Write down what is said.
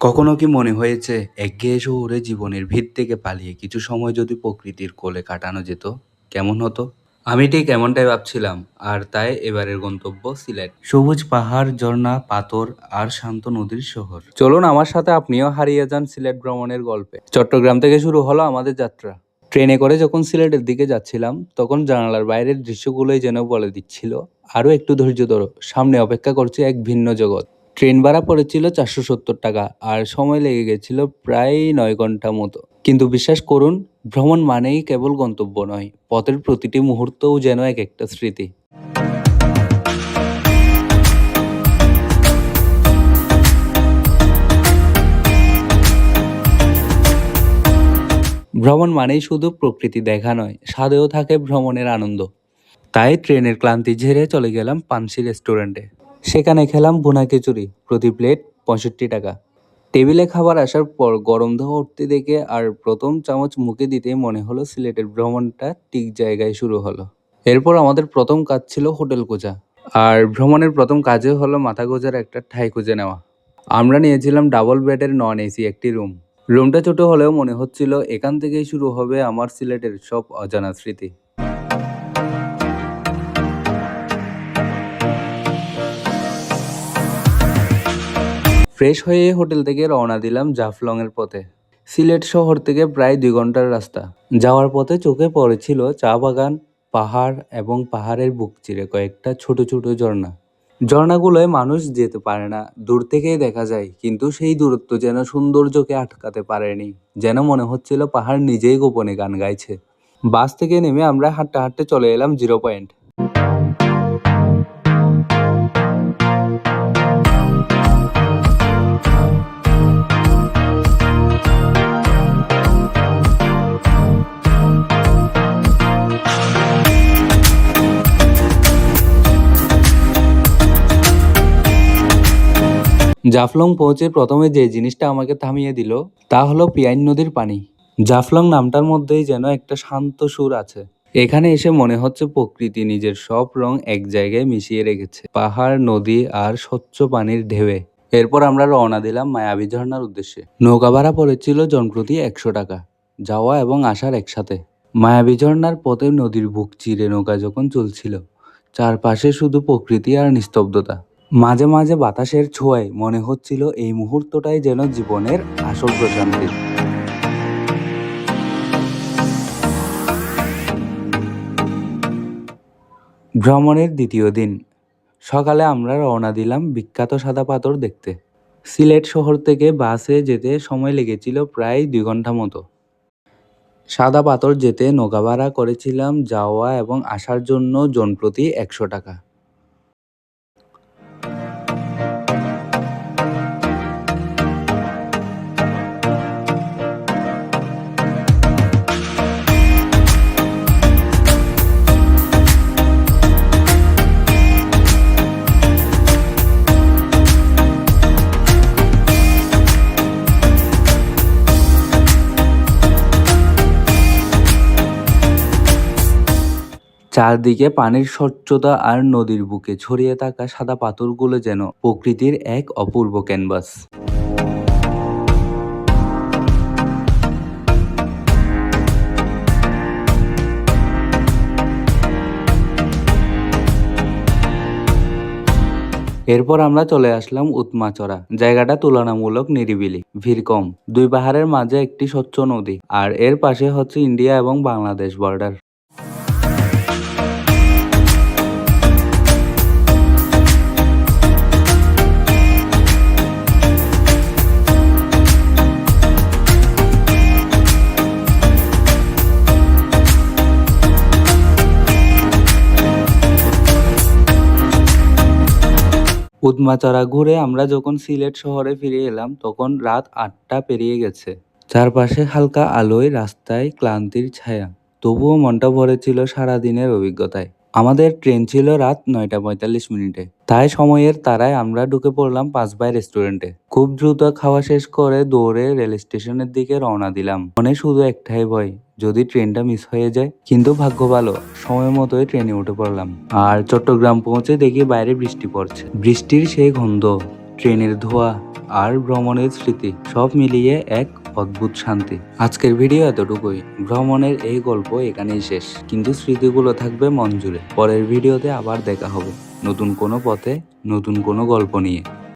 কখনো কি মনে হয়েছে একঘেয়ে শহুরে জীবনের ভিড় থেকে পালিয়ে কিছু সময় যদি প্রকৃতির কোলে কাটানো যেত, কেমন হতো? আমি ঠিক এমনটাই ভাবছিলাম, আর তাই এবারের গন্তব্য সিলেট। সবুজ পাহাড়, ঝর্ণা, পাথর আর শান্ত নদীর শহর। চলুন আমার সাথে আপনিও হারিয়ে যান সিলেট ভ্রমণের গল্পে। চট্টগ্রাম থেকে শুরু হলো আমাদের যাত্রা। ট্রেনে করে যখন সিলেটের দিকে যাচ্ছিলাম, তখন জানালার বাইরের দৃশ্যগুলোই যেন বলে দিচ্ছিল আরও একটু ধৈর্য ধরো, সামনে অপেক্ষা করছে এক ভিন্ন জগৎ। ট্রেন ভাড়া পড়েছিল চারশো সত্তর টাকা আর সময় লেগে গেছিল প্রায় নয় ঘণ্টা মতো। কিন্তু বিশ্বাস করুন, ভ্রমণ মানেই কেবল গন্তব্য নয়, পথের প্রতিটি মুহূর্তও যেন এক একটা স্মৃতি। ভ্রমণ মানেই শুধু প্রকৃতি দেখা নয়, স্বাদেও থাকে ভ্রমণের আনন্দ। তাই ট্রেনের ক্লান্তি ঝেড়ে চলে গেলাম পানসি রেস্টুরেন্টে। সেখানে খেলাম ভুনা খিচুড়ি, প্রতি প্লেট পঁয়ষট্টি টাকা। টেবিলে খাবার আসার পর গরম ধোয়া উঠতে দেখে আর প্রথম চামচ মুখে দিতেই মনে হলো সিলেটের ভ্রমণটা ঠিক জায়গায় শুরু হলো। এরপর আমাদের প্রথম কাজ ছিল হোটেল খোঁজা। আর ভ্রমণের প্রথম কাজে হলো মাথা গোজার একটা ঠাই খুঁজে নেওয়া। আমরা নিয়েছিলাম ডাবল বেডের নন এসি একটি রুম। রুমটা ছোট হলেও মনে হচ্ছিল এখান থেকেই শুরু হবে আমার সিলেটের সব অজানা স্মৃতি। ফ্রেশ হয়ে হোটেল থেকে রওনা দিলাম জাফলং এর পথে। সিলেট শহর থেকে প্রায় দুই ঘণ্টার রাস্তা। যাওয়ার পথে চোখে পড়েছিল চা বাগান, পাহাড় এবং পাহাড়ের বুক চিরে কয়েকটা ছোট ছোট ঝর্ণা। ঝর্ণাগুলোয় মানুষ যেতে পারে না, দূর থেকেই দেখা যায়, কিন্তু সেই দূরত্ব যেন সৌন্দর্যকে আটকাতে পারেনি, যেন মনে হচ্ছিল পাহাড় নিজেই গোপনে গান গাইছে। বাস থেকে নেমে আমরা হাঁটতে হাঁটতে চলে এলাম জিরো পয়েন্ট। জাফলং পৌঁছে প্রথমে যে জিনিসটা আমাকে থামিয়ে দিল, তা হলো পিয়াইন নদীর পানি। জাফলং নামটার মধ্যেই যেন একটা শান্ত সুর আছে। এখানে এসে মনে হচ্ছে প্রকৃতি নিজের সব রং এক জায়গায় মিশিয়ে রেখেছে। পাহাড়, নদী আর স্বচ্ছ পানির ঢেউয়ে। এরপর আমরা রওনা দিলাম মায়াবী ঝর্ণার উদ্দেশ্যে। নৌকা ভাড়া পড়েছিল জনপ্রতি একশো টাকা। যাওয়া এবং আসার একসাথে। মায়াবী ঝর্ণার পথে নদীর বুক চিরে নৌকা যখন চলছিল, চারপাশে শুধু প্রকৃতি আর নিস্তব্ধতা। মাঝে মাঝে বাতাসের ছোঁয়ায় মনে হচ্ছিল এই মুহূর্তটাই যেন জীবনের আসল প্রশান্তি। ভ্রমণের দ্বিতীয় দিন। সকালে আমরা রওনা দিলাম বিখ্যাত সাদা পাথর দেখতে। সিলেট শহর থেকে বাসে যেতে সময় লেগেছিল প্রায় দুই ঘণ্টা মতো। সাদা পাথর যেতে নৌকা ভাড়া করেছিলাম যাওয়া এবং আসার জন্য জনপ্রতি একশো টাকা। চারদিকে পানির স্বচ্ছতা আর নদীর বুকে ছড়িয়ে থাকা সাদা পাথরগুলো যেন প্রকৃতির এক অপূর্ব ক্যানভাস। এরপর আমরা চলে আসলাম উৎমাচড়া, জায়গাটা তুলনামূলক নিরিবিলি, ভিড় কম। দুই পাহাড়ের মাঝে একটি স্বচ্ছ নদী, আর এর পাশে হচ্ছে ইন্ডিয়া এবং বাংলাদেশ বর্ডার উদমাচারা ঘুরে আমরা যখন সিলেট শহরে ফিরে এলাম, তখন রাত আটটা পেরিয়ে গেছে। চারপাশে হালকা আলোয়, রাস্তায় ক্লান্তির ছায়া। তবুও মনটা ভরে ছিল সারাদিনের অভিজ্ঞতায়। আমাদের ট্রেন ছিল রাত নয়টা পঁয়তাল্লিশ মিনিটে। তাই সময়ের তারায় আমরা ঢুকে পড়লাম পাঁচ পাঁচবাই রেস্টুরেন্টে। খুব দ্রুত খাওয়া শেষ করে দৌড়ে রেল স্টেশনের দিকে রওনা দিলাম। মনে শুধু একটাই ভয় যদি ট্রেনটা মিস হয়ে যায়, কিন্তু ভাগ্য ভালো, সময় মতোই ট্রেনে উঠে পড়লাম। আর চট্টগ্রাম পৌঁছে দেখি বাইরে বৃষ্টি পড়ছে। বৃষ্টির সেই গন্ধ ট্রেনের ধোয়া আর ভ্রমণের স্মৃতি, সব মিলিয়ে এক অদ্ভুত শান্তি। আজকের ভিডিও এতটুকুই। ভ্রমণের এই গল্প এখানেই শেষ। কিন্তু স্মৃতিগুলো থাকবে মন জুড়ে। পরের ভিডিওতে আবার দেখা হবে। নতুন কোনো পথে, নতুন কোনো গল্প নিয়ে।